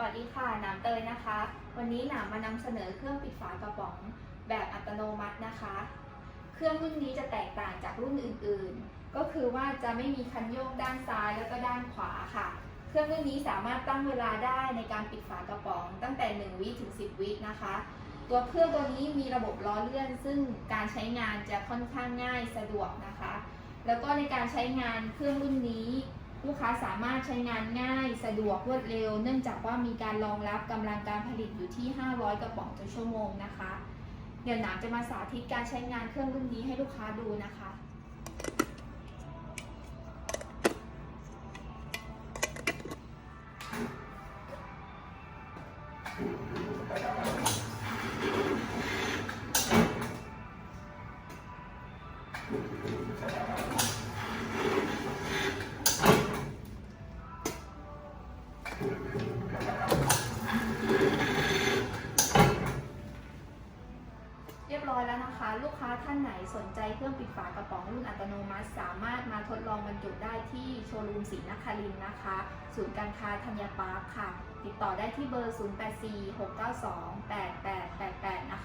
วัสดีค่ะนามเตยนะคะ วันนี้หนามมานำเสนอเครื่องปิดฝากระป๋องแบบอัตโนมัตินะคะ เครื่องรุ่นนี้จะแตกต่างจากรุ่นอื่นๆ ก็คือว่าจะไม่มีคันโยกด้านซ้ายแล้วก็ด้านขวาค่ะ เครื่องรุ่นนี้สามารถตั้งเวลาได้ในการปิดฝากระป๋อง ตั้งแต่ 1 วิถึง 10 วินะคะ ตัวเครื่องตัวนี้มีระบบล้อเลื่อน ซึ่งการใช้งานจะค่อนข้างง่ายสะดวกนะคะ แล้วก็ในการใช้งานเครื่องรุ่นนี้ ลูกค้าสามารถใช้งานง่ายสะดวกรวดเร็ว เนื่องจากว่ามีการรองรับกำลังการผลิตอยู่ที่ 500 กระป๋องต่อชั่วโมงนะคะ เดี๋ยวหนามจะมาสาธิตการใช้งานเครื่องรุ่นนี้ให้ลูกค้าดูนะคะ เรียบร้อยแล้วนะคะ ลูกค้าท่านไหนสนใจเครื่องปิดฝากระป๋องรุ่นอัตโนมัติ สามารถมาทดลองบรรจุได้ที่โชว์รูมศรีนครินนะคะ ศูนย์การค้าธัญปาร์คค่ะ ติดต่อได้ที่เบอร์ 0846928888นะคะขอบคุณค่ะ